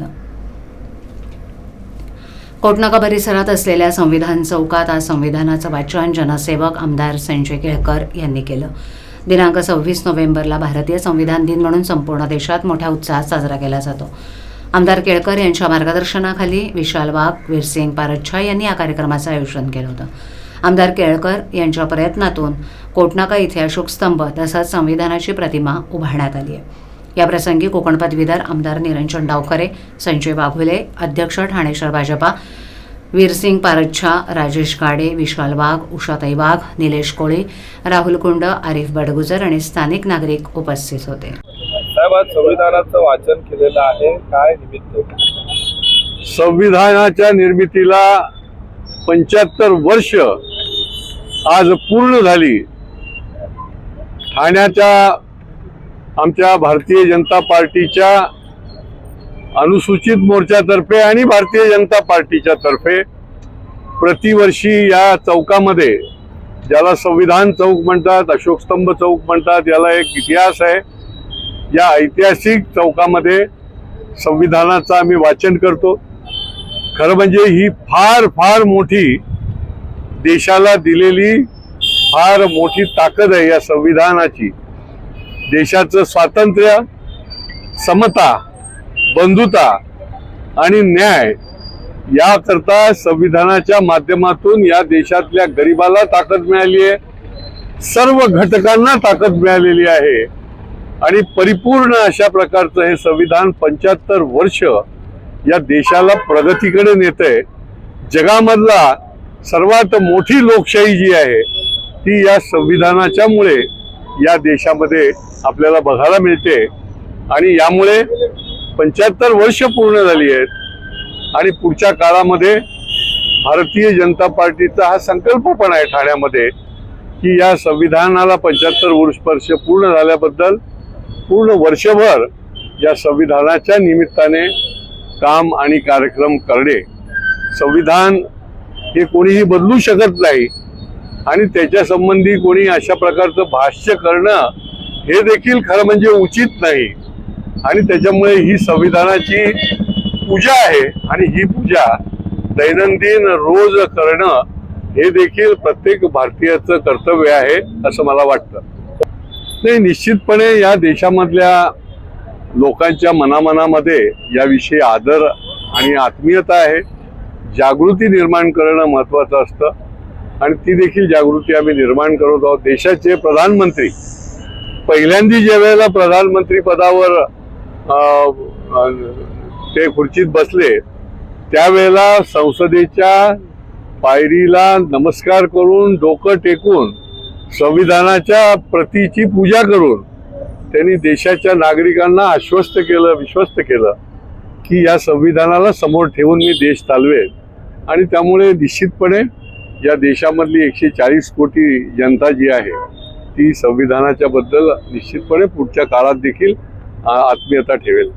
सांगितलं कोटनाका परिसरात असलेल्या संविधान चौकात आज संविधानाचं वाचन जनसेवक आमदार संजय केळकर यांनी केलं. दिनांक सव्वीस नोव्हेंबरला भारतीय संविधान दिन म्हणून संपूर्ण देशात मोठ्या उत्साहात साजरा केला जातो. आमदार केळकर यांच्या मार्गदर्शनाखाली विशाल वाघ वीरसिंग पारच्छा यांनी या कार्यक्रमाचं आयोजन केलं होतं. आमदार केळकर यांच्या प्रयत्नातून कोटनाका इथे अशोक स्तंभ तसंच संविधानाची प्रतिमा उभारण्यात आली आहे. याप्रसंगी कोकण पदवीधर आमदार निरंजन डावखरे संजय वाघुले अध्यक्ष ठाणे शहर भाजपा वीरसिंग पारच्छा राजेश गाडे विशाल वाघ उषाताई वाघ निलेश कोळी राहुल कुंड आरिफ बडगुजर आणि स्थानिक नागरिक उपस्थित होते. साहेब आज संविधानाचं वाचन केलेलं आहे. काय निमित्त? संविधानाच्या निर्मितीला पंच्याहत्तर वर्ष आज पूर्ण झाली. ठाण्याच्या आमच्या भारतीय जनता पार्टीच्या अनुसूचित मोर्चातर्फे आणि भारतीय जनता पार्टीच्या तर्फे प्रतिवर्षी या चौकामध्ये ज्याला संविधान चौक म्हणतात अशोकस्तंभ चौक म्हणतात याला एक इतिहास आहे. या ऐतिहासिक चौकामध्ये संविधानाचं आम्ही वाचन करतो. खरं म्हणजे ही फार फार मोठी देशाला दिलेली फार मोठी ताकद आहे या संविधानाची. देशाचं स्वातंत्र्य समता बंधुता आणि न्याय याकरता संविधानाच्या माध्यमातून या देशातल्या गरिबाला ताकद मिळाली आहे. सर्व घटकांना ताकद मिळालेली आहे. आणि परिपूर्ण अशा प्रकारचं हे संविधान पंच्याहत्तर वर्ष या देशाला प्रगतीकडे नेत आहे जगामधला सर्वात मोठी लोकशाही जी आहे ती या संविधानाच्यामुळे या देशामध्ये आपल्याला बघायला मिळते. आणि यामुळे पंच्याहत्तर वर्ष पूर्ण झाली आहेत. आणि पुढच्या काळामध्ये भारतीय जनता पार्टीचा हा संकल्प पण आहे ठाण्यामध्ये की या संविधानाला पंच्याहत्तर वर्ष पूर्ण झाल्याबद्दल पूर्ण वर्षभर या संविधानाच्या निमित्ताने काम आणि कार्यक्रम करणे. संविधान हे कोणीही बदलू शकत नाही. आणि त्याच्या संबंधी कोणी अशा प्रकारचं भाष्य करणं हे देखील खरं म्हणजे उचित नाही. आणि त्याच्यामुळे ही संविधानाची पूजा आहे आणि ही पूजा दैनंदिन रोज करणं हे देखील प्रत्येक भारतीयाचं कर्तव्य आहे असं मला वाटतं. नाही निश्चितपणे या देशामधल्या लोकांच्या मनामनामध्ये याविषयी आदर आणि आत्मीयता आहे. जागृती निर्माण करणं महत्वाचं असतं. आणि ती देखील जागृती आम्ही निर्माण करत आहोत. देशाचे प्रधानमंत्री पहिल्यांदी ज्या वेळेला प्रधानमंत्री पदावर ते खुर्चीत बसले त्यावेळेला संसदेच्या पायरीला नमस्कार करून डोकं टेकून संविधानाच्या प्रतीची पूजा करून त्यांनी देशाच्या नागरिकांना आश्वस्त केलं विश्वस्त केलं की या संविधानाला समोर ठेवून मी देश चालवेल. आणि त्यामुळे निश्चितपणे या देशामधली एकशे चाळीस कोटी जनता जी आहे ती संविधानाच्या बद्दल निश्चितपणे पुढच्या काळात देखील आत्मीयता ठेवेल.